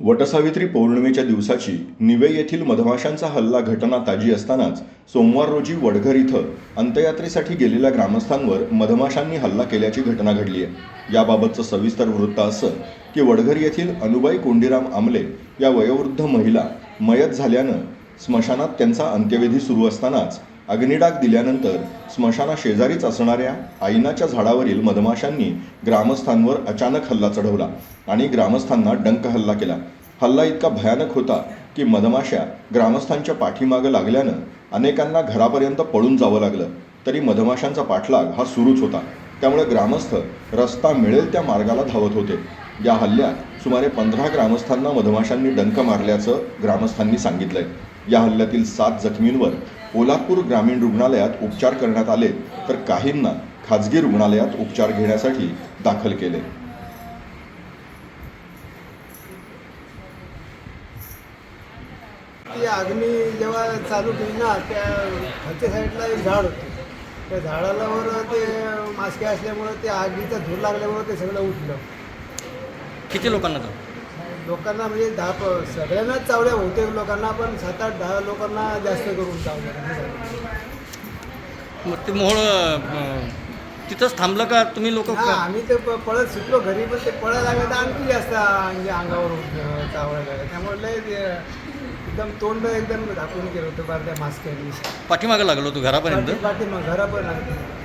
वटसावित्री पौर्णिमेच्या दिवसाची निवे येथील मधमाशांचा हल्ला घटना ताजी असतानाच सोमवार रोजी वडघर इथं अंत्ययात्रेसाठी गेलेल्या ग्रामस्थांवर मधमाशांनी हल्ला केल्याची घटना घडली आहे याबाबतचं सविस्तर वृत्त असं की वडघर येथील अनुबाई कोंडीराम आमले या वयोवृद्ध महिला मयत झाल्यानं स्मशानात त्यांचा अंत्यविधी सुरू असतानाच अग्निडाग दिल्यानंतर स्मशाना शेजारीच असणाऱ्या आईनाच्या झाडावरील मधमाशांनी ग्रामस्थांवर अचानक हल्ला चढवला आणि ग्रामस्थांना डंक हल्ला केला. हल्ला इतका भयानक होता की मधमाशा ग्रामस्थांच्या पाठीमागं लागल्यानं अनेकांना घरापर्यंत पळून जावं लागलं. तरी मधमाशांचा पाठलाग हा सुरूच होता. त्यामुळे ग्रामस्थ रस्ता मिळेल त्या मार्गाला धावत होते. या हल्ल्यात सुमारे पंधरा ग्रामस्थांना मधमाशांनी डंक मारल्याचं ग्रामस्थांनी सांगितलंय. या हल्ल्यातील सात जखमींवर पोलादपूर ग्रामीण रुग्णालयात उपचार करण्यात आले तर काहींना खाजगी रुग्णालयात उपचार घेण्यासाठी दाखल केले. ती अग्नी जेव्हा चालू केली ना त्या खालच्या साईडला एक झाड होतं. त्या झाडाला वर ते मास्के असल्यामुळं ते आगीचा धूर लागल्यामुळं ते सगळं उठलं. किती लोकांना लोकांना म्हणजे दहा सगळ्यांनाच चावल्या बहुतेक लोकांना पण सात आठ दहा लोकांना जास्त करून चावल्या. मग ते मोहळ अं, तिथंच थांबलं का तुम्ही लोक? हा आम्ही ते प- पळत सुटलो घरी पण ते पळायला लागलं तर आणखी जास्त म्हणजे अंगावर उठलं, चावायला लागलं त्यामुळे लय ते एकदम तोंड एकदम झाकून केलं होतं बार त्या मास्कनी. पाठीमागं लागलो तू घरापर्यंत? पाठी मग घरापर्यंत.